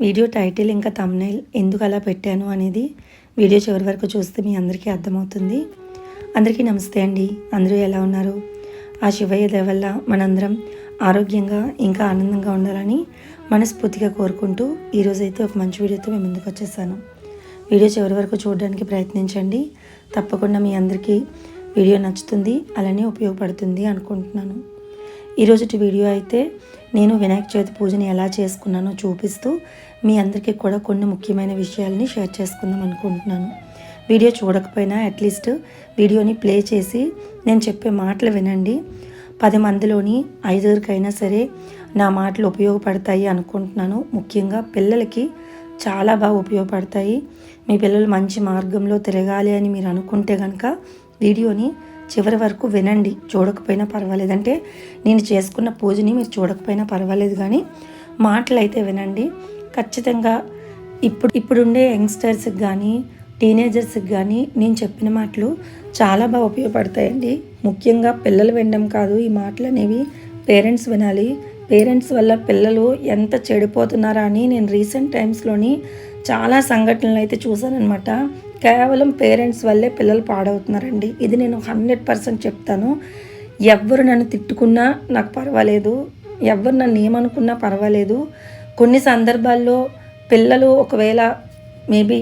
Video title ఇంకా thumbnail ఎందుకు అలా పెట్టాను అనేది వీడియో చివరి వరకు చూస్తే మీ అందరికీ అర్థమవుతుంది. అందరికీ నమస్తే అండి. అందరూ ఎలా ఉన్నారు? ఆ శివయ్య దయ వల్ల మనందరం ఆరోగ్యంగా ఇంకా ఆనందంగా ఉండాలని మనస్ఫూర్తిగా కోరుకుంటూ ఈరోజైతే ఒక మంచి వీడియోతో మేము ముందుకు వచ్చేసాను. వీడియో చివరి వరకు చూడడానికి ప్రయత్నించండి. తప్పకుండా మీ అందరికీ వీడియో నచ్చుతుంది అలానే ఉపయోగపడుతుంది అనుకుంటున్నాను. ఈరోజుటి వీడియో అయితే నేను వినాయక చవితి పూజని ఎలా చేసుకున్నానో చూపిస్తూ మీ అందరికీ కూడా కొన్ని ముఖ్యమైన విషయాలని షేర్ చేసుకుందాం అనుకుంటున్నాను. వీడియో చూడకపోయినా అట్లీస్ట్ వీడియోని ప్లే చేసి నేను చెప్పే మాటలు వినండి. పది మందిలోని ఐదుగురికైనా సరే నా మాటలు ఉపయోగపడతాయి అనుకుంటున్నాను. ముఖ్యంగా పిల్లలకి చాలా బాగా ఉపయోగపడతాయి. మీ పిల్లలు మంచి మార్గంలో తిరగాలి అని మీరు అనుకుంటే కనుక వీడియోని చివరి వరకు వినండి. చూడకపోయినా పర్వాలేదు. అంటే నేను చేసుకున్న పూజని మీరు చూడకపోయినా పర్వాలేదు కానీ మాటలు అయితే వినండి. ఖచ్చితంగా ఇప్పుడు ఇప్పుడుండే యంగ్స్టర్స్కి కానీ టీనేజర్స్కి కానీ నేను చెప్పిన మాటలు చాలా బాగా ఉపయోగపడతాయండి. ముఖ్యంగా పిల్లలు వినడం కాదు ఈ మాటలు అనేవి పేరెంట్స్ వినాలి. పేరెంట్స్ వల్ల పిల్లలు ఎంత చెడిపోతున్నారా అని నేను రీసెంట్ టైమ్స్లోని చాలా సంఘటనలు అయితే చూశానమాట కేవలం పేరెంట్స్ వల్లే పిల్లలు పాడవుతున్నారండి. ఇది నేను హండ్రెడ్ పర్సెంట్ చెప్తాను. ఎవ్వరు నన్ను తిట్టుకున్నా నాకు పర్వాలేదు. ఎవరు నన్ను ఏమనుకున్నా పర్వాలేదు. కొన్ని సందర్భాల్లో పిల్లలు ఒకవేళ మేబీ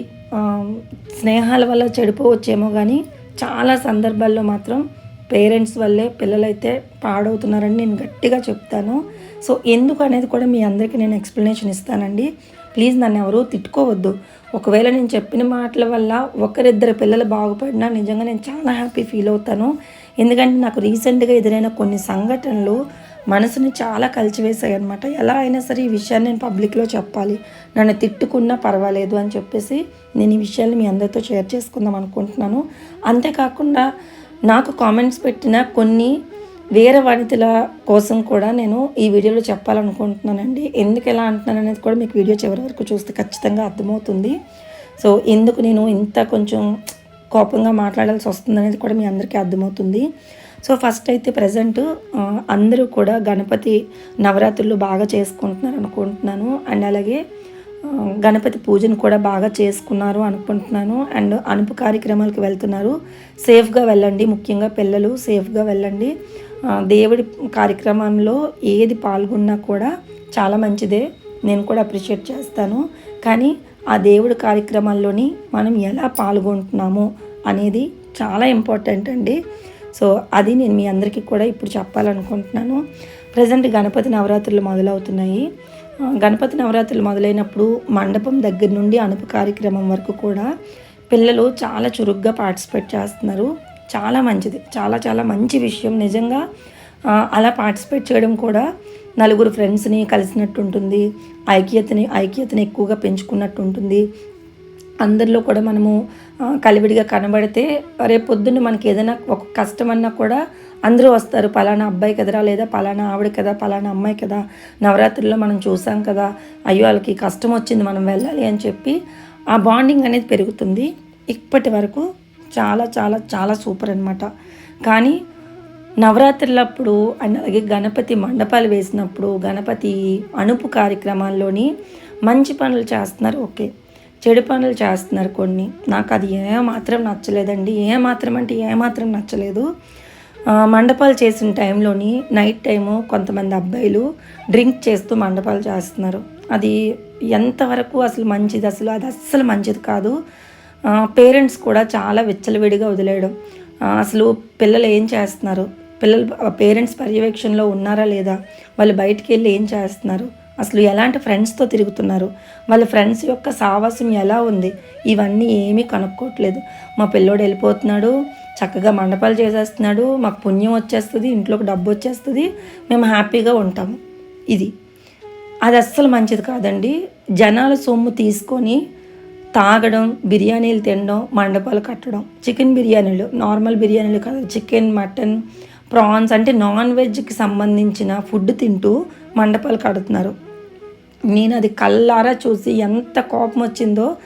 స్నేహాల వల్ల చెడిపోవచ్చేమో కానీ చాలా సందర్భాల్లో మాత్రం పేరెంట్స్ వల్లే పిల్లలైతే పాడవుతున్నారని నేను గట్టిగా చెప్తాను. సో ఎందుకు అనేది కూడా మీ అందరికీ నేను ఎక్స్ప్లెనేషన్ ఇస్తానండి. ప్లీజ్ నన్ను ఎవరూ తిట్టుకోవద్దు. ఒకవేళ నేను చెప్పిన మాటల వల్ల ఒకరిద్దరు పిల్లలు బాగుపడినా నిజంగా నేను చాలా హ్యాపీ ఫీల్ అవుతాను. ఎందుకంటే నాకు రీసెంట్గా ఎదురైన కొన్ని సంఘటనలు మనసుని చాలా కలిచివేశాయి అనమాట ఎలా అయినా సరే ఈ విషయాన్ని నేను పబ్లిక్లో చెప్పాలి. నన్ను తిట్టుకున్నా పర్వాలేదు అని చెప్పేసి నేను ఈ విషయాన్ని మీ అందరితో షేర్ చేసుకుందాం అనుకుంటున్నాను. అంతేకాకుండా నాకు కామెంట్స్ పెట్టిన కొన్ని వేరే వనితల కోసం కూడా నేను ఈ వీడియోలో చెప్పాలనుకుంటున్నానండి. ఎందుకు ఎలా అంటున్నాను అనేది కూడా మీకు వీడియో చివరి వరకు చూస్తే ఖచ్చితంగా అర్థమవుతుంది. సో ఎందుకు నేను ఇంత కొంచెం కోపంగా మాట్లాడాల్సి వస్తుంది అనేది కూడా మీ అందరికీ అర్థమవుతుంది. సో ఫస్ట్ అయితే ప్రజెంట్ అందరూ కూడా గణపతి నవరాత్రులు బాగా చేసుకుంటున్నారు అనుకుంటున్నాను. అండ్ అలాగే గణపతి పూజను కూడా బాగా చేసుకున్నారు అనుకుంటున్నాను. అండ్ అనుపు కార్యక్రమాలకు వెళ్తున్నారు. సేఫ్గా వెళ్ళండి ముఖ్యంగా పిల్లలు సేఫ్గా వెళ్ళండి. దేవుడి కార్యక్రమంలో ఏది పాల్గొన్నా కూడా చాలా మంచిదే. నేను కూడా అప్రిషియేట్ చేస్తాను. కానీ ఆ దేవుడి కార్యక్రమాల్లోని మనం ఎలా పాల్గొంటున్నాము అనేది చాలా ఇంపార్టెంట్ అండి. సో అది నేను మీ అందరికీ కూడా ఇప్పుడు చెప్పాలనుకుంటున్నాను. ప్రజెంట్ గణపతి నవరాత్రులు మొదలవుతున్నాయి. గణపతి నవరాత్రులు మొదలైనప్పుడు మండపం దగ్గర నుండి అనుపు కార్యక్రమం వరకు కూడా పిల్లలు చాలా చురుగ్గా పార్టిసిపేట్ చేస్తున్నారు. చాలా మంచిది. చాలా చాలా మంచి విషయం. నిజంగా అలా పార్టిసిపేట్ చేయడం కూడా నలుగురు ఫ్రెండ్స్ని కలిసినట్టు ఉంటుంది ఐక్యతని ఐక్యతని ఎక్కువగా పెంచుకున్నట్టు ఉంటుంది అందరిలో కూడా మనము కలివిడిగా కనబడితే రేపు పొద్దున్న మనకి ఏదైనా ఒక కష్టం అన్నా కూడా అందరూ వస్తారు. పలానా అబ్బాయి కదరా లేదా పలానా ఆవిడ కదా పలానా అమ్మాయి కదా నవరాత్రుల్లో మనం చూసాం కదా అయ్యో వాళ్ళకి కష్టం వచ్చింది మనం వెళ్ళాలి అని చెప్పి ఆ బాండింగ్ అనేది పెరుగుతుంది. ఇప్పటి వరకు చాలా చాలా చాలా సూపర్ అనమాట కానీ నవరాత్రులప్పుడు అండ్ అలాగే గణపతి మండపాలు వేసినప్పుడు గణపతి అనుపు కార్యక్రమాల్లోని మంచి పనులు చేస్తున్నారు. ఓకే. చెడు పనులు చేస్తున్నారు కొన్ని. నాకు అది ఏమాత్రం నచ్చలేదండి. ఏమాత్రం అంటే ఏమాత్రం నచ్చలేదు. మండపాలు చేసిన టైంలోని నైట్ టైము కొంతమంది అబ్బాయిలు డ్రింక్ చేస్తూ మండపాలు చేస్తున్నారు. అది ఎంతవరకు అసలు మంచిది? అసలు అది అస్సలు మంచిది కాదు. పేరెంట్స్ కూడా చాలా విచ్చలవిడిగా వదిలేయడం. అసలు పిల్లలు ఏం చేస్తున్నారు? పిల్లలు పేరెంట్స్ పర్యవేక్షణలో ఉన్నారా లేదా? వాళ్ళు బయటికి వెళ్ళి ఏం చేస్తున్నారు? అసలు ఎలాంటి ఫ్రెండ్స్తో తిరుగుతున్నారు? వాళ్ళ ఫ్రెండ్స్ యొక్క సావాసం ఎలా ఉంది? ఇవన్నీ ఏమీ కనుక్కోవట్లేదు మా పిల్లోడు వెళ్ళిపోతున్నాడు చక్కగా మండపాలు చేసేస్తున్నాడు మాకు పుణ్యం వచ్చేస్తుంది ఇంట్లోకి డబ్బు వచ్చేస్తుంది మేము హ్యాపీగా ఉంటాము. ఇది. అది అస్సలు మంచిది కాదండి. జనాల సొమ్ము తీసుకొని తాగడం బిర్యానీలు తినడం మండపాలు కట్టడం చికెన్ బిర్యానీలు నార్మల్ బిర్యానీలు కాదు చికెన్ మటన్ ప్రాన్స్ అంటే నాన్ వెజ్కి సంబంధించిన ఫుడ్ తింటూ మండపాలు కడుతున్నారు. నేను అది కళ్ళారా చూసి ఎంత కోపం వచ్చిందో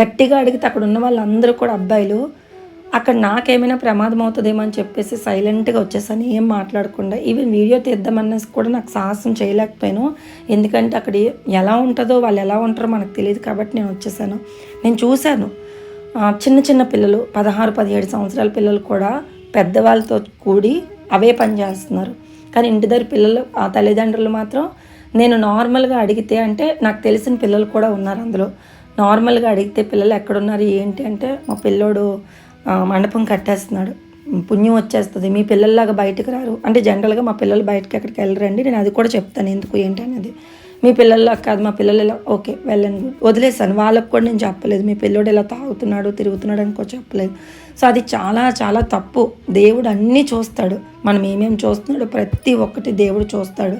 గట్టిగా అడిగితే అక్కడ ఉన్న వాళ్ళందరూ కూడా అబ్బాయిలు అక్కడ నాకేమైనా ప్రమాదం అవుతుందేమో అని చెప్పేసి సైలెంట్గా వచ్చేసాను. ఏం మాట్లాడకుండా ఈవెన్ వీడియో తీద్దామన్నా కూడా నాకు సాహసం చేయలేకపోయాను. ఎందుకంటే అక్కడ ఎలా ఉంటుందో వాళ్ళు ఎలా ఉంటారో మనకు తెలియదు కాబట్టి నేను వచ్చేసాను. నేను చూశాను. చిన్న చిన్న పిల్లలు పదహారు పదిహేడు సంవత్సరాల పిల్లలు కూడా పెద్దవాళ్ళతో కూడి అవే పని చేస్తున్నారు. కానీ ఇంటి దగ్గర పిల్లలు ఆ తల్లిదండ్రులు మాత్రం నేను నార్మల్గా అడిగితే అంటే నాకు తెలిసిన పిల్లలు కూడా ఉన్నారు అందులో. నార్మల్గా అడిగితే పిల్లలు ఎక్కడున్నారు ఏంటి అంటే మా పిల్లోడు మండపం కట్టేస్తున్నాడు. పుణ్యం వచ్చేస్తుంది మీ పిల్లల్లాగా బయటకు రారు. అంటే జనరల్గా మా పిల్లలు బయటకు ఎక్కడికి వెళ్ళరండి నేను అది కూడా చెప్తాను ఎందుకు ఏంటి అనేది. మీ పిల్లల్లో కాదు మా పిల్లలు ఇలా ఓకే వెళ్ళండి. వదిలేసాను వాళ్ళకు కూడా నేను చెప్పలేదు. మీ పిల్లోడు ఇలా తాగుతున్నాడు తిరుగుతున్నాడు అని కూడా చెప్పలేదు. సో అది చాలా చాలా తప్పు. దేవుడు అన్నీ చూస్తాడు. మనం ఏమేమి చూస్తున్నాడో ప్రతి ఒక్కటి దేవుడు చూస్తాడు.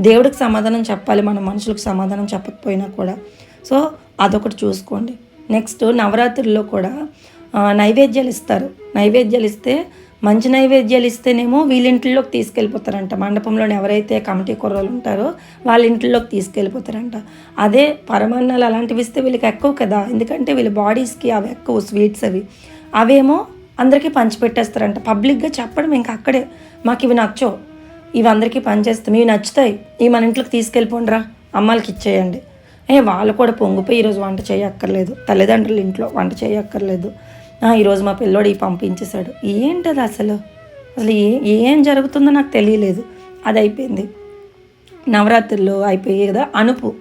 దేవుడికి సమాధానం చెప్పాలి మన మనుషులకు సమాధానం చెప్పకపోయినా కూడా. సో అదొకటి చూసుకోండి. నెక్స్ట్ నవరాత్రుల్లో కూడా నైవేద్యాలు ఇస్తారు. నైవేద్యాలు ఇస్తే మంచి నైవేద్యాలు ఇస్తేనేమో వీళ్ళింట్లోకి తీసుకెళ్ళిపోతారంట. మండపంలోని ఎవరైతే కమిటీ కుర్రోళ్ళు ఉంటారో వాళ్ళ ఇంట్లోకి తీసుకెళ్ళిపోతారంట. అదే పరమాన్నాలు అలాంటివి ఇస్తే వీళ్ళకి ఎక్కువ కదా. ఎందుకంటే వీళ్ళ బాడీస్కి అవి ఎక్కువ స్వీట్స్ అవి. అవేమో అందరికీ పంచిపెట్టేస్తారంట. పబ్లిక్గా చెప్పడం ఇంకా అక్కడే. మాకు ఇవి నచ్చవు. ఇవి అందరికీ పనిచేస్తాం. ఇవి నచ్చుతాయి. ఇవి మన ఇంట్లోకి తీసుకెళ్ళిపోండిరా. అమ్మాలకి ఇచ్చేయండి. ఏ వాళ్ళు కూడా పొంగిపోయి ఈరోజు వంట చేయక్కర్లేదు. తల్లిదండ్రులు ఇంట్లో వంట చేయక్కర్లేదు. "ఆ, ఈరోజు మా పిల్లోడు ఈ పంపించేశాడు. ఏంటది అసలు? అసలు ఏ ఏం జరుగుతుందో నాకు తెలియలేదు. అది అయిపోయింది. నవరాత్రులు అయిపోయాయి కదా అనుపు.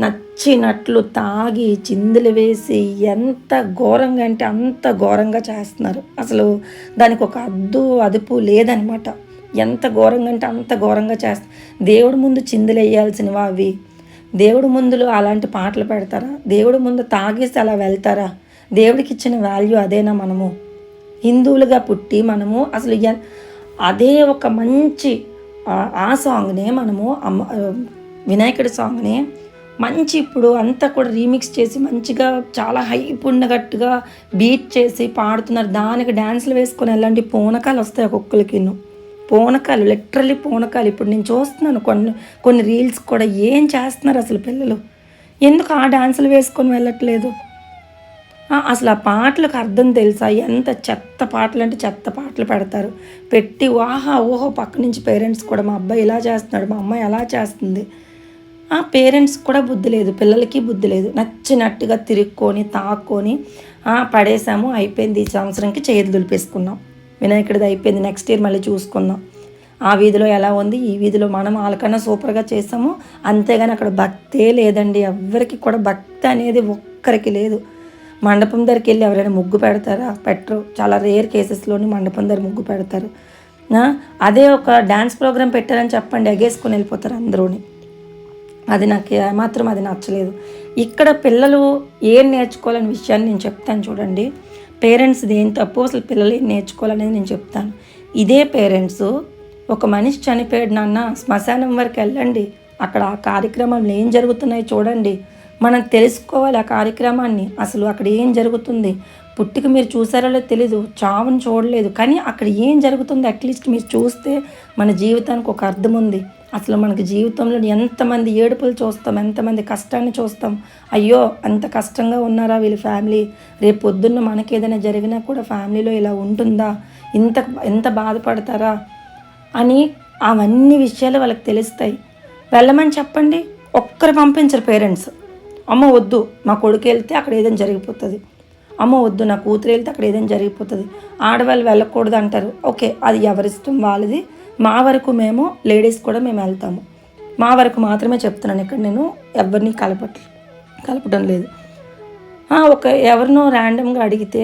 నచ్చినట్లు తాగి చిందులు వేసి ఎంత ఘోరంగా అంటే అంత ఘోరంగా చేస్తున్నారు. అసలు దానికి ఒక అద్దు అదుపు లేదనమాట. ఎంత ఘోరంగా అంటే అంత ఘోరంగా చేస్తా. దేవుడి ముందు చిందులు వేయాల్సినవా అవి. దేవుడి ముందులో అలాంటి పాటలు పెడతారా? దేవుడి ముందు తాగేసి అలా వెళ్తారా? దేవుడికి ఇచ్చిన వాల్యూ అదేనా మనము? హిందువులుగా పుట్టి మనము అసలు అదే ఒక మంచి ఆ- సాంగ్నే మనము అమ్మ వినాయకుడి సాంగ్ని మంచి ఇప్పుడు అంతా కూడా రీమిక్స్ చేసి మంచిగా చాలా హైప్ ఉన్నగట్టుగా బీట్ చేసి పాడుతున్నారు. దానికి డ్యాన్సులు వేసుకొని ఎలాంటి పూనకాలు వస్తాయి ఒక్కొక్కరికి పూనకాలు లిటరలీ పూనకాలు. ఇప్పుడు నేను చూస్తున్నాను కొన్ని కొన్ని రీల్స్ కూడా ఏం చేస్తున్నారు అసలు పిల్లలు? ఎందుకు ఆ డాన్సులు వేసుకొని వెళ్ళట్లేదు? అసలు ఆ పాటలకు అర్థం తెలుసా? ఎంత చెత్త పాటలు అంటే చెత్త పాటలు పెడతారు. పెట్టి వాహా ఓహో పక్క నుంచి పేరెంట్స్ కూడా మా అబ్బాయి ఇలా చేస్తున్నాడు మా అమ్మాయి ఎలా చేస్తుంది. ఆ పేరెంట్స్ కూడా బుద్ధి లేదు పిల్లలకి బుద్ధి లేదు. నచ్చినట్టుగా తిరుక్కొని తాక్కొని పడేసాము అయిపోయింది. ఈ సంవత్సరంకి చేతులు దులిపేసుకున్నాం. వినాయకుడిది అయిపోయింది. నెక్స్ట్ ఇయర్ మళ్ళీ చూసుకుందాం. ఆ వీధిలో ఎలా ఉంది? ఈ వీధిలో మనం వాళ్ళకన్నా సూపర్గా చేసాము అంతేగాని అక్కడ భక్తే లేదండి. ఎవ్వరికి కూడా భక్తి అనేది ఒక్కరికి లేదు. మండపం దగ్గరికి వెళ్ళి ఎవరైనా ముగ్గు పెడతారా? పెట్టరు. చాలా రేర్ కేసెస్లోని మండపం దగ్గర ముగ్గు పెడతారు. అదే ఒక డ్యాన్స్ ప్రోగ్రామ్ పెట్టారని చెప్పండి. ఎగేసుకొని వెళ్ళిపోతారు అందరూని. అది నాకు ఏమాత్రం అది నచ్చలేదు. ఇక్కడ పిల్లలు ఏం నేర్చుకోవాలనే విషయాన్ని నేను చెప్తాను చూడండి. పేరెంట్స్ ఏం తప్పు అసలు పిల్లలు ఏం నేర్చుకోవాలనేది నేను చెప్తాను. ఇదే పేరెంట్స్ ఒక మనిషి చనిపోయాడు నాన్న శ్మశానం వరకు వెళ్ళండి. అక్కడ ఆ కార్యక్రమంలో ఏం జరుగుతున్నాయో చూడండి. మనం తెలుసుకోవాలి ఆ కార్యక్రమాన్ని. అసలు అక్కడ ఏం జరుగుతుంది? పుట్టిక మీరు చూసారో లేదో తెలీదు చావుని చూడలేదు. కానీ అక్కడ ఏం జరుగుతుందో? అట్లీస్ట్ మీరు చూస్తే మన జీవితానికి ఒక అర్థం ఉంది. అసలు మనకి జీవితంలో ఎంతమంది ఏడుపులు చూస్తాం ఎంతమంది కష్టాన్ని చూస్తాం. అయ్యో అంత కష్టంగా ఉన్నారా వీళ్ళ ఫ్యామిలీ? రేపు పొద్దున్న మనకి ఏదైనా జరిగినా కూడా ఫ్యామిలీలో ఇలా ఉంటుందా? ఇంత ఎంత బాధపడతారా? అని అవన్నీ విషయాలు వాళ్ళకి తెలుస్తాయి. వెళ్ళమని చెప్పండి. ఒక్కరు పంపించరు పేరెంట్స్. అమ్మ వద్దు మా కొడుకు వెళ్తే అక్కడ ఏదైనా జరిగిపోతుంది. అమ్మ వద్దు నా కూతురు వెళ్తే అక్కడ ఏదైనా జరిగిపోతుంది. ఆడవాళ్ళు వెళ్ళకూడదు అంటారు. ఓకే అది ఎవరిష్టం వాళ్ళది. మా వరకు మేము లేడీస్ కూడా మేము వెళ్తాము. మా వరకు మాత్రమే చెప్తున్నాను ఇక్కడ నేను ఎవరిని కలపట్ కలపడం లేదు. ఒక ఎవరినో ర్యాండమ్గా అడిగితే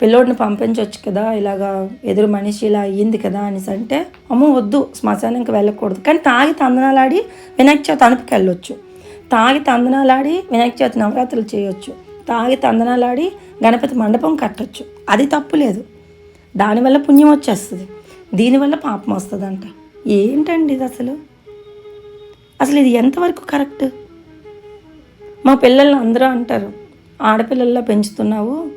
పిల్లోడిని పంపించవచ్చు కదా ఇలాగా ఎదురు మనిషి ఇలా అయ్యింది కదా అనేసి అంటే అమ్మ వద్దు శ్మశానంకి వెళ్ళకూడదు. కానీ తాగి తందనాలాడి వినాయక చవితి అనుపుకి వెళ్ళొచ్చు. తాగి తందనాలాడి వినాయక చవితి నవరాత్రులు చేయొచ్చు. తాగి తందనాలాడి గణపతి మండపం కట్టచ్చు. అది తప్పు లేదు. దానివల్ల పుణ్యం వచ్చేస్తుంది. దీనివల్ల పాపం వస్తుందంట. ఏంటండి ఇది అసలు? అసలు ఇది ఎంతవరకు కరెక్ట్? మా పిల్లల్ని అందరూ అంటారు ఆడపిల్లల్లో పెంచుతున్నావు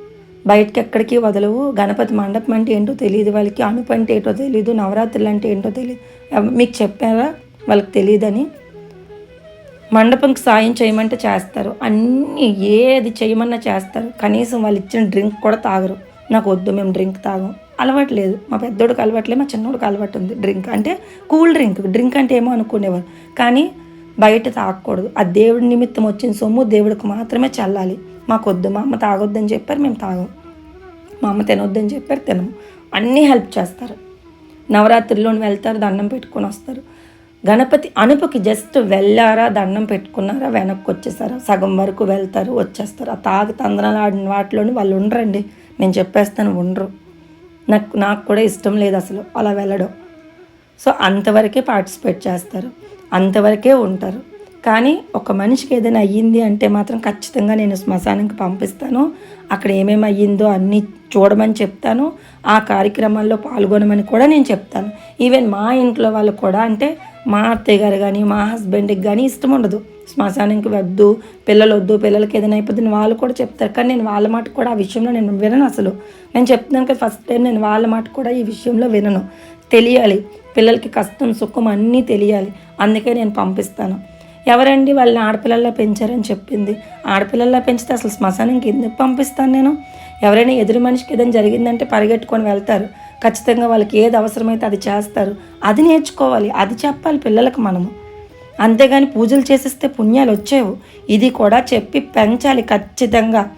బయటకి ఎక్కడికి వదలవు గణపతి మండపం అంటే ఏంటో తెలియదు వాళ్ళకి అనుపు అంటే ఏంటో తెలియదు నవరాత్రులు అంటే ఏంటో తెలియదు మీకు చెప్పారా? వాళ్ళకి తెలియదని మండపంకి సాయం చేయమంటే చేస్తారు. అన్నీ ఏది చేయమన్నా చేస్తారు. కనీసం వాళ్ళు ఇచ్చిన డ్రింక్ కూడా తాగరు. నాకు వద్దు మేము డ్రింక్ తాగం. అలవాటు లేదు. మా పెద్దోడికి అలవాట్లేదు మా చిన్నోడికి అలవాటు ఉంది డ్రింక్. అంటే కూల్ డ్రింక్. డ్రింక్ అంటే ఏమో అనుకునేవారు. కానీ బయట తాగకూడదు. ఆ దేవుడి నిమిత్తం వచ్చిన సొమ్ము దేవుడికి మాత్రమే చల్లాలి. మాకు వద్దు మా అమ్మ తాగొద్దని చెప్పారు మేము తాగం. మా అమ్మ తినొద్దని చెప్పారు తినము. అన్నీ హెల్ప్ చేస్తారు. నవరాత్రిలో వెళ్తారు దండం పెట్టుకొని వస్తారు. గణపతి అనుపుకి జస్ట్ వెళ్ళారా దండం పెట్టుకున్నారా వెనక్కి వచ్చేసారా? సగం వరకు వెళ్తారు వచ్చేస్తారు. ఆ తాగి తందనాలు ఆడిన వాటిలోని వాళ్ళు ఉండరండి. నేను చెప్పేస్తాను ఉండరు. నాకు నాకు కూడా ఇష్టం లేదు అసలు అలా వెళ్ళడం. సో అంతవరకే పార్టిసిపేట్ చేస్తారు. అంతవరకే ఉంటారు. కానీ ఒక మనిషికి ఏదైనా అయ్యింది అంటే మాత్రం ఖచ్చితంగా నేను శ్మశానానికి పంపిస్తాను. అక్కడ ఏమేమి అయ్యిందో అన్నీ చూడమని చెప్తాను. ఆ కార్యక్రమాల్లో పాల్గొనమని కూడా నేను చెప్తాను. ఈవెన్ మా ఇంట్లో వాళ్ళు కూడా అంటే మా అత్తయ్య గారు కానీ మా హస్బెండ్కి కానీ ఇష్టం ఉండదు. శ్మశానానికి వద్దు పిల్లలు వద్దు పిల్లలకి ఏదైనా అయిపోతుంది వాళ్ళు కూడా చెప్తారు. కానీ నేను వాళ్ళ మాట కూడా ఆ విషయంలో నేను వినను అసలు. నేను చెప్తున్నాను కదా ఫస్ట్ టైం నేను వాళ్ళ మాట కూడా ఈ విషయంలో వినను. తెలియాలి. పిల్లలకి కష్టం సుఖం అన్నీ తెలియాలి. అందుకే నేను పంపిస్తాను. ఎవరండి వాళ్ళని ఆడపిల్లల్లా పెంచారని చెప్పింది? ఆడపిల్లల్లా పెంచితే అసలు శ్మశానానికి ఎందుకు పంపిస్తాను నేను? ఎవరైనా ఎదురు మనిషికి ఏదైనా జరిగిందంటే పరిగెట్టుకొని వెళ్తారు. ఖచ్చితంగా వాళ్ళకి ఏది అవసరమైతే అది చేస్తారు. అది నేర్చుకోవాలి అది చెప్పాలి పిల్లలకు మనము. అంతేగాని పూజలు చేసేస్తే పుణ్యాలు వచ్చేవు. ఇది కూడా చెప్పి పెంచాలి ఖచ్చితంగా.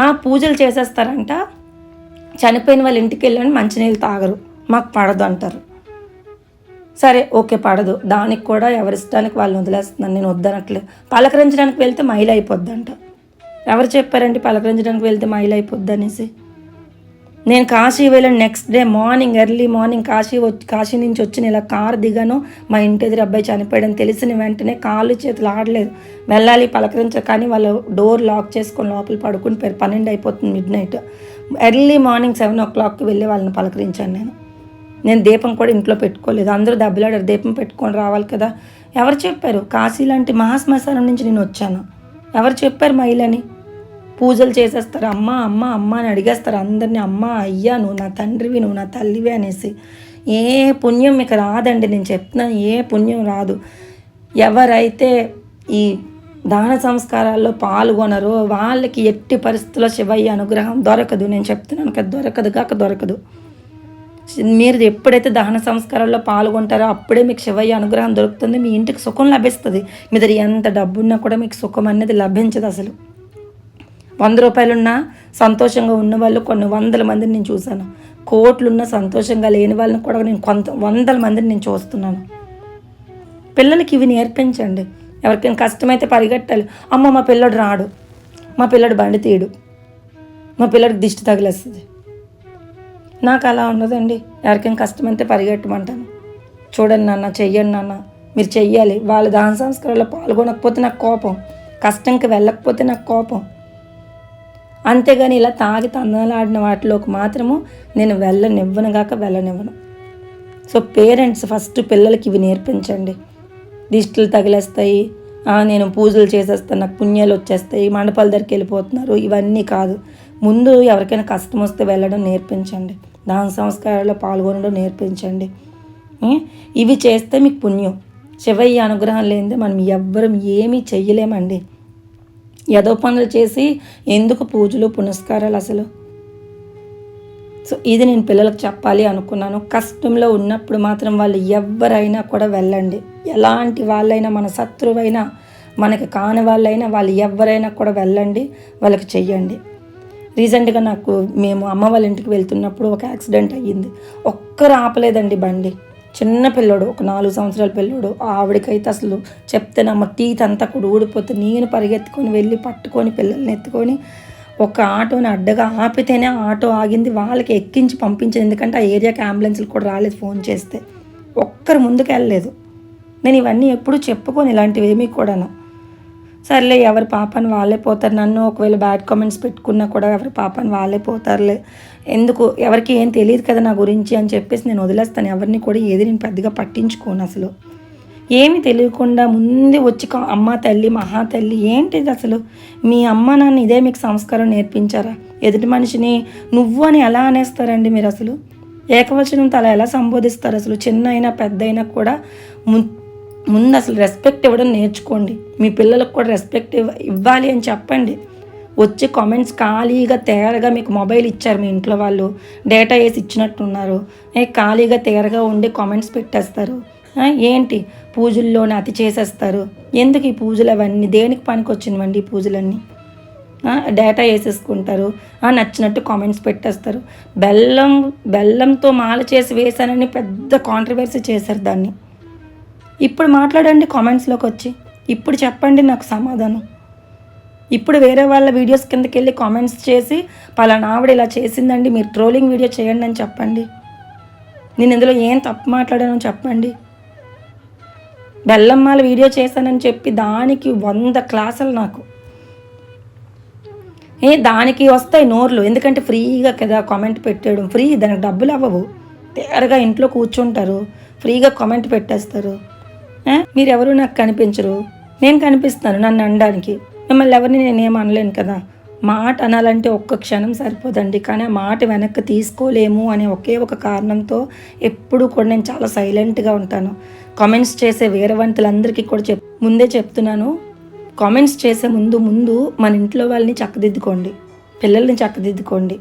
ఆ పూజలు చేసేస్తారంట చనిపోయిన వాళ్ళ ఇంటికి వెళ్ళని మంచినీళ్ళు తాగరు. మాకు పడదు అంటారు. సరే ఓకే పడదు. దానికి కూడా ఎవరిష్టానికి వాళ్ళు వదిలేస్తున్నాను నేను వద్దనట్లే. పలకరించడానికి వెళ్తే మైలు అయిపోద్దంట ఎవరు చెప్పారండి పలకరించడానికి వెళ్తే మైలు అయిపోద్ది అనేసి? నేను కాశీ వెళ్ళిన next day morning early morning Kashi వచ్చి కాశీ నుంచి వచ్చిన ఇలా కారు దిగాను. మా ఇంటి ఎదురు అబ్బాయి చనిపోయాడని తెలిసిన వెంటనే కాళ్ళు చేతులు ఆడలేదు. వెళ్ళాలి పలకరించ కానీ వాళ్ళు డోర్ లాక్ చేసుకొని లోపల పడుకుని పోయారు. పన్నెండు అయిపోతుంది midnight early morning seven ఓ క్లాక్కి వెళ్ళి వాళ్ళని పలకరించాను నేను. నేను దీపం కూడా ఇంట్లో పెట్టుకోలేదు. అందరూ దెబ్బలాడారు దీపం పెట్టుకొని రావాలి కదా. ఎవరు చెప్పారు? కాశీ లాంటి మహాశ్మశానం నుంచి నేను వచ్చాను. ఎవరు చెప్పారు మహిళని పూజలు చేసేస్తారు. అమ్మ అమ్మ అమ్మ అని అడిగేస్తారు అందరినీ. అమ్మ అయ్యా నువ్వు నా తండ్రివి నువ్వు నా తల్లివి అనేసి. ఏ పుణ్యం మీకు రాదండి నేను చెప్తున్నాను. ఏ పుణ్యం రాదు. ఎవరైతే ఈ దాన సంస్కారాల్లో పాల్గొనరో వాళ్ళకి ఎట్టి పరిస్థితుల్లో శివయ్య అనుగ్రహం దొరకదు. నేను చెప్తున్నాను కదా దొరకదు కాక దొరకదు. మీరు ఎప్పుడైతే దహన సంస్కారాల్లో పాల్గొంటారో అప్పుడే మీకు శివయ్య అనుగ్రహం దొరుకుతుంది. మీ ఇంటికి సుఖం లభిస్తుంది. మీ దగ్గర ఎంత డబ్బున్నా కూడా మీకు సుఖం అనేది లభించదు అసలు. వంద రూపాయలున్నా సంతోషంగా ఉన్న వాళ్ళు కొన్ని వందల మందిని నేను చూశాను. కోట్లున్న సంతోషంగా లేని వాళ్ళని కూడా నేను కొంత వందల మందిని నేను చూస్తున్నాను. పిల్లలకి ఇవి నేర్పించండి. ఎవరికైనా కష్టమైతే పరిగెట్టాలి. అమ్మ మా పిల్లడు రాడు. మా పిల్లడు బండి తీయడు మా పిల్లడికి దిష్టి తగిలేస్తుంది. నాకు అలా ఉండదండి. ఎవరికైనా కష్టమైతే పరిగెట్టమంటాను. చూడండి నాన్న చెయ్యండి నాన్న. మీరు చెయ్యాలి. వాళ్ళ దాన సంస్కారాల్లో పాల్గొనకపోతే నాకు కోపం. కష్టంకి వెళ్ళకపోతే నాకు కోపం. అంతేగాని ఇలా తాగి తందలాడిన వాటిలోకి మాత్రము నేను వెళ్ళనివ్వను గాక వెళ్ళనివ్వను. సో పేరెంట్స్ ఫస్ట్ పిల్లలకి ఇవి నేర్పించండి. దిష్టిలు తగిలేస్తాయి. నేను పూజలు చేసేస్తాను నాకు పుణ్యాలు వచ్చేస్తాయి మండపాల దగ్గరికి వెళ్ళిపోతున్నారు ఇవన్నీ కాదు. ముందు ఎవరికైనా కష్టం వస్తే వెళ్ళడం నేర్పించండి. దాని సంస్కారాల్లో పాల్గొనడం నేర్పించండి. ఇవి చేస్తే మీకు పుణ్యం. శివయ్య అనుగ్రహం లేనిదే మనం ఎవ్వరం ఏమీ చెయ్యలేమండి. ఏదో పనులు చేసి ఎందుకు పూజలు పునస్కారాలు అసలు? సో ఇది నేను పిల్లలకు చెప్పాలి అనుకున్నాను. కష్టంలో ఉన్నప్పుడు మాత్రం వాళ్ళు ఎవరైనా కూడా వెళ్ళండి. ఎలాంటి వాళ్ళైనా మన శత్రువైనా మనకి కాని వాళ్ళైనా వాళ్ళు ఎవరైనా కూడా వెళ్ళండి వాళ్ళకి చెయ్యండి. రీసెంట్గా నాకు మేము అమ్మ వాళ్ళ ఇంటికి వెళ్తున్నప్పుడు ఒక యాక్సిడెంట్ అయ్యింది. ఒక్కరు ఆపలేదండి బండి. చిన్న పిల్లడు ఒక నాలుగు సంవత్సరాల పిల్లడు ఆవిడకైతే అసలు చెప్తే నమ్మ టీత్ అంతా కూడా ఊడిపోతే నేను పరిగెత్తుకొని వెళ్ళి పట్టుకొని పిల్లల్ని ఎత్తుకొని ఒక ఆటోని అడ్డగా ఆపితేనే ఆటో ఆగింది వాళ్ళకి ఎక్కించి పంపించింది. ఎందుకంటే ఆ ఏరియాకి అంబులెన్స్లు కూడా రాలేదు ఫోన్ చేస్తే. ఒక్కరు ముందుకు వెళ్ళలేదు. నేను ఇవన్నీ ఎప్పుడూ చెప్పుకోను ఇలాంటివి ఏమీ కూడాను. సర్లే ఎవరి పాపని వాళ్ళే పోతారు. నన్ను ఒకవేళ బ్యాడ్ కామెంట్స్ పెట్టుకున్నా కూడా ఎవరి పాపని వాళ్ళే పోతారులే. ఎందుకు? ఎవరికి ఏం తెలియదు కదా నా గురించి అని చెప్పేసి నేను వదిలేస్తాను. ఎవరిని కూడా ఏది నేను పెద్దగా పట్టించుకోను అసలు. ఏమి తెలియకుండా ముందే వచ్చి అమ్మ తల్లి మహా తల్లి ఏంటిది అసలు? మీ అమ్మ నాన్న ఇదే మీకు సంస్కారం నేర్పించారా? ఎదుటి మనిషిని నువ్వు అని ఎలా అనేస్తారండి మీరు అసలు? ఏకవచనంతో అలా ఎలా సంబోధిస్తారు అసలు? చిన్న అయినా పెద్ద అయినా కూడా ముందు అసలు రెస్పెక్ట్ ఇవ్వడం నేర్చుకోండి. మీ పిల్లలకు కూడా రెస్పెక్ట్ ఇవ్వాలి అని చెప్పండి. వచ్చి కామెంట్స్ ఖాళీగా తేరగా మీకు మొబైల్ ఇచ్చారు మీ ఇంట్లో వాళ్ళు. డేటా వేసి ఇచ్చినట్టున్నారు. ఏ ఖాళీగా తేరగా ఉండి కామెంట్స్ పెట్టేస్తారు. ఏంటి? పూజల్లోనే అతి చేసేస్తారు. ఎందుకు ఈ పూజలు అవన్నీ? దేనికి పనికి వచ్చినవండి ఈ పూజలన్నీ? డేటా వేసేసుకుంటారు. నచ్చినట్టు కామెంట్స్ పెట్టేస్తారు. బెల్లం బెల్లంతో మాల చేసి వేశానని పెద్ద కాంట్రవర్సీ చేశారు దాన్ని. ఇప్పుడు మాట్లాడండి కామెంట్స్లోకి వచ్చి. ఇప్పుడు చెప్పండి నాకు సమాధానం. ఇప్పుడు వేరే వాళ్ళ వీడియోస్ కిందకి వెళ్ళి కామెంట్స్ చేసి పలానా ఆవిడ ఇలా చేసిందండి మీరు ట్రోలింగ్ వీడియో చేయండి అని చెప్పండి. నేను ఇందులో ఏం తప్పు మాట్లాడానో చెప్పండి. బెల్లమ్మాల వీడియో చేశానని చెప్పి దానికి వంద క్లాసులు నాకు. ఏ దానికి వస్తాయి నోర్లు. ఎందుకంటే ఫ్రీగా కదా కామెంట్ పెట్టేయడం. ఫ్రీ దానికి డబ్బులు అవ్వవు. తేరగా ఇంట్లో కూర్చుంటారు. ఫ్రీగా కామెంట్ పెట్టేస్తారు. మీరెవరు నాకు కనిపించరు? నేను కనిపిస్తాను నన్ను అనడానికి. మిమ్మల్ని ఎవరిని నేనేం అనలేను కదా. మాట అనాలంటే ఒక్క క్షణం సరిపోదండి. కానీ ఆ మాట వెనక్కి తీసుకోలేము అనే ఒకే ఒక కారణంతో ఎప్పుడు కూడా నేను చాలా సైలెంట్గా ఉంటాను. కామెంట్స్ చేసే వేరే వంతులందరికీ కూడా చెప్ ముందే చెప్తున్నాను. కామెంట్స్ చేసే ముందు ముందు మన ఇంట్లో వాళ్ళని చక్కదిద్దుకోండి. పిల్లల్ని చక్కదిద్దుకోండి.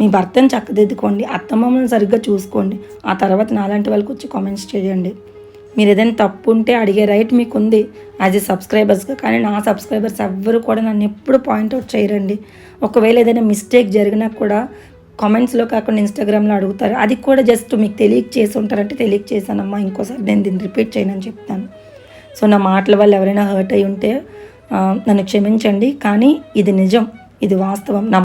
మీ భర్తని చక్కదిద్దుకోండి. అత్తమ్మని సరిగ్గా చూసుకోండి. ఆ తర్వాత నాలాంటి వాళ్ళకి వచ్చి కామెంట్స్ చేయండి. మీరు ఏదైనా తప్పు ఉంటే అడిగే రైట్ మీకు ఉంది యాజ్ ఏ సబ్స్క్రైబర్స్గా కానీ నా సబ్స్క్రైబర్స్ ఎవ్వరు కూడా నన్ను ఎప్పుడు పాయింట్అవుట్ చేయరండి. ఒకవేళ ఏదైనా మిస్టేక్ జరిగినా కూడా కామెంట్స్లో కాకుండా ఇన్స్టాగ్రామ్లో అడుగుతారు. అది కూడా జస్ట్ మీకు తెలియక చేసి ఉంటారంటే తెలియక చేశానమ్మా ఇంకోసారి నేను దీన్ని రిపీట్ చేయనని చెప్తాను. సో నా మాటల వల్ల ఎవరైనా హర్ట్ అయి ఉంటే నన్ను క్షమించండి. కానీ ఇది నిజం. ఇది వాస్తవం. నా